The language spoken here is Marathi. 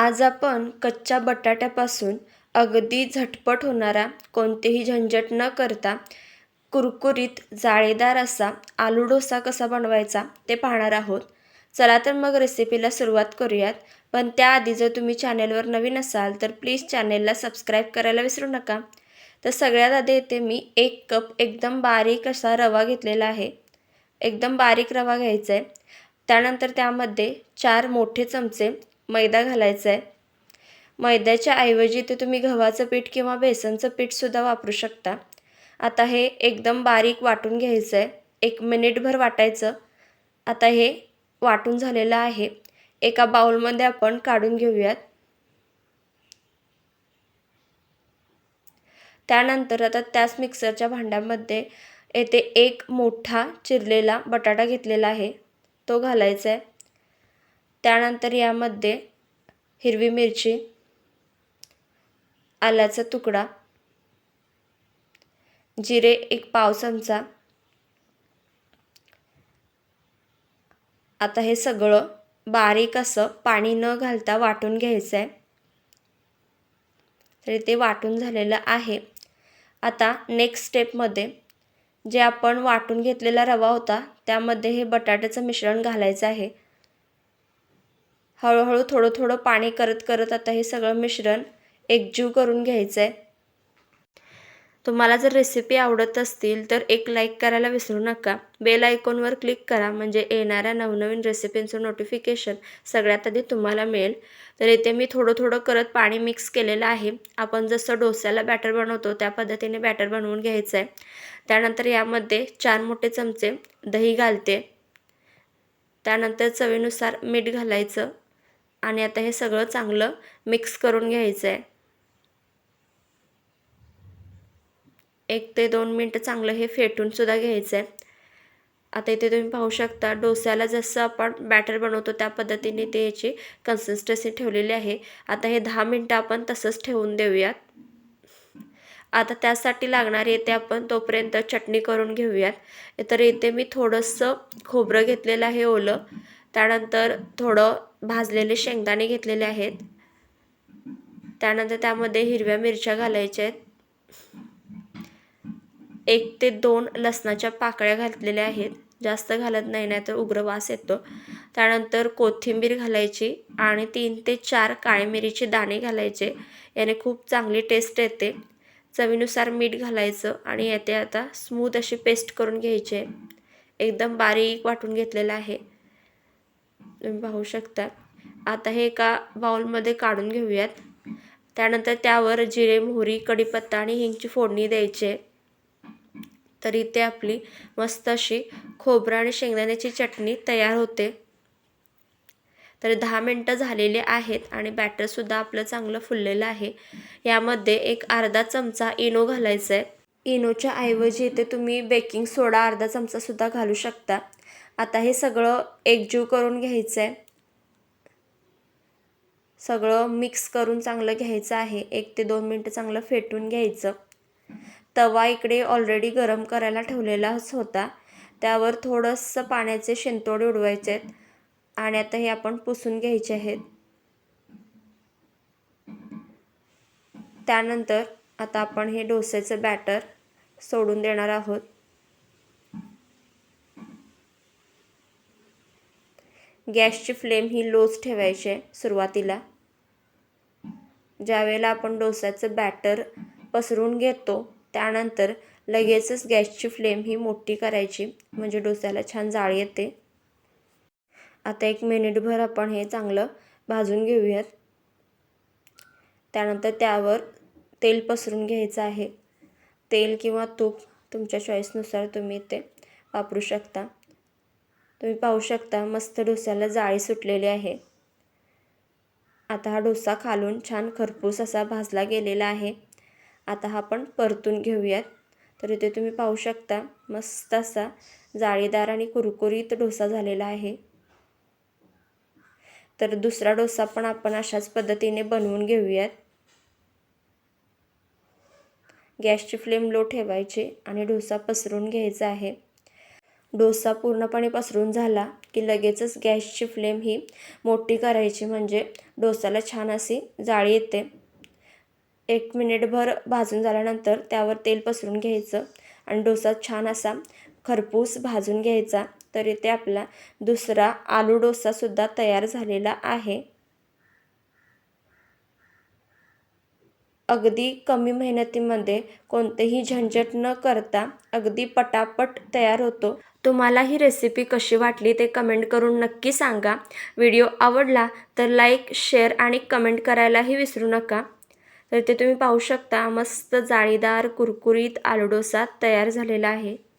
आज आपण कच्च्या बटाट्यापासून अगदी झटपट होणारा कोणतेही झंझट न करता कुरकुरीत जाळीदार असा आलू डोसा कसा बनवायचा ते पाहणार आहोत. चला तर मग रेसिपीला सुरुवात करूयात. पण त्याआधी जर तुम्ही चॅनेलवर नवीन असाल तर प्लीज चॅनेलला सबस्क्राईब करायला विसरू नका. तर सगळ्यात आधी येते मी एक कप एकदम बारीक असा रवा घेतलेला आहे. एकदम बारीक रवा घ्यायचा आहे त्यानंतर त्यामध्ये चार मोठे चमचे मैदा घालायचा आहे मैद्याच्या ऐवजी ते तुम्ही गव्हाचं पीठ किंवा बेसनचं पीठसुद्धा वापरू शकता. आता हे एकदम बारीक वाटून घ्यायचं आहे एक मिनिटभर वाटायचं. आता हे वाटून झालेलं आहे. एका बाउलमध्ये आपण काढून घेऊयात. त्यानंतर आता त्याच मिक्सरच्या भांड्यामध्ये येथे एक मोठा चिरलेला बटाटा घेतलेला आहे. तो घालायचा आहे त्यानंतर यामध्ये हिरवी मिरची आल्याचा तुकडा जिरे एक पाव चमचा. आता हे सगळं बारीक असं पाणी न घालता वाटून घ्यायचं आहे तरी ते वाटून झालेलं आहे. आता नेक्स्ट स्टेपमध्ये जे आपण वाटून घेतलेला रवा होता त्यामध्ये हे बटाट्याचं मिश्रण घालायचं आहे. हळूहळू थोडं थोडं पाणी करत करत आता हे सगळं मिश्रण एकजीव करून घ्यायचं आहे तुम्हाला जर रेसिपी आवडत असतील तर एक लाईक करायला विसरू नका. बेल आयकॉनवर क्लिक करा म्हणजे येणाऱ्या नवनवीन रेसिपींचं नोटिफिकेशन सगळ्यात आधी तुम्हाला मिळेल. तर इथे मी थोडं थोडं करत पाणी मिक्स केलेलं आहे. आपण जसं डोस्याला बॅटर बनवतो त्या पद्धतीने बॅटर बनवून घ्यायचं आहे त्यानंतर यामध्ये चार मोठे चमचे दही घालते. त्यानंतर चवीनुसार मीठ घालायचं. आणि आता हे सगळं चांगलं मिक्स करून घ्यायचं आहे एक ते दोन मिनटं चांगलं हे फेटूनसुद्धा घ्यायचं आहे आता इथे तुम्ही पाहू शकता डोस्याला जसं आपण बॅटर बनवतो त्या पद्धतीने ते याची कन्सिस्टन्सी ठेवलेली आहे. आता हे दहा मिनटं आपण तसंच ठेवून देऊयात. आता त्यासाठी लागणारी येते आपण तोपर्यंत चटणी करून घेऊयात. तर इथे मी थोडंसं खोबरं घेतलेलं आहे ओलं. त्यानंतर थोडं भाजलेले शेंगदाणे घेतलेले आहेत. त्यानंतर त्यामध्ये हिरव्या मिरच्या घालायच्या आहेत. एक ते दोन लसणाच्या पाकळ्या घातलेल्या आहेत. जास्त घालत नाही नाही तर उग्र वास येतो. त्यानंतर कोथिंबीर घालायची आणि तीन ते चार काळे मिरीचे दाणे घालायचे. याने खूप चांगली टेस्ट येते. चवीनुसार मीठ घालायचं आणि येते आता स्मूथ अशी पेस्ट करून घ्यायची. एकदम बारीक वाटून घेतलेलं आहे. तुम्ही पाहू शकता. आता हे एका बाउलमध्ये काढून घेऊयात. त्यानंतर त्यावर जिरे मोहरी कढीपत्ता आणि हिंगची फोडणी द्यायची तर इथे आपली मस्त अशी खोबरं आणि शेंगदाण्याची चटणी तयार होते. तर दहा मिनटं झालेले आहेत आणि बॅटरसुद्धा आपलं चांगलं फुललेलं आहे. यामध्ये एक अर्धा चमचा इनो घालायचा आहे इनोच्या ऐवजी इथे तुम्ही बेकिंग सोडा अर्धा चमचासुद्धा घालू शकता. आता हे सगळं एकजीव करून घ्यायचं आहे सगळं मिक्स करून चांगलं घ्यायचं आहे. एक ते दोन मिनटं चांगलं फेटून घ्यायचं. तवा इकडे ऑलरेडी गरम करायला ठेवलेलाच होता. त्यावर थोडंसं पाण्याचे शेंतोडे उडवायचे आहेत. आणि आता हे आपण पुसून घ्यायचे आहेत. त्यानंतर आता आपण हे डोस्याचं बॅटर सोडून देणार आहोत. गॅसची फ्लेम ही लोच ठेवायची आहे सुरुवातीला. ज्यावेळेला आपण डोस्याचं बॅटर पसरून घेतो त्यानंतर लगेचच गॅसची फ्लेम ही मोठी करायची म्हणजे डोस्याला छान जाळ येते. आता एक मिनिटभर आपण हे चांगलं भाजून घेऊयात. त्यानंतर त्यावर तेल पसरून घ्यायचं आहे. तेल किंवा तूप तुमच्या चॉईसनुसार तुम्ही ते वापरू शकता. तुम्ही पाहू शकता मस्त डोस्याला जाळी सुटलेली आहे. आता हा डोसा खालून छान खरपूस असा भाजला गेलेला आहे. आता हा आपण परतून घेऊयात. तर इथे तुम्ही पाहू शकता मस्त असा जाळीदार आणि कुरकुरीत डोसा झालेला आहे. तर दुसरा डोसा पण आपण अशाच पद्धतीने बनवून घेऊयात. गॅसची फ्लेम लो ठेवायची आणि डोसा पसरून घ्यायचा आहे. डोसा पूर्णपणे पसरून झाला की लगेचच गॅसची फ्लेम ही मोठी करायची म्हणजे डोसाला छान अशी जाळी येते. एक मिनिटभर भाजून झाल्यानंतर त्यावर तेल पसरून घ्यायचं आणि डोसा छान असा खरपूस भाजून घ्यायचा तर इथे आपला दुसरा आलू डोसासुद्धा तयार झालेला आहे. अगदी कमी मेहनतीमध्ये कोणतेही झंझट न करता अगदी पटापट तयार होतो. तुम्हाला ही रेसिपी कशी वाटली ते कमेंट करून नक्की सांगा. व्हिडिओ आवडला तर लाईक शेअर आणि कमेंट करायलाही विसरू नका. तर ते तुम्ही पाहू शकता मस्त जाळीदार कुरकुरीत आलू डोसा तयार झालेला आहे.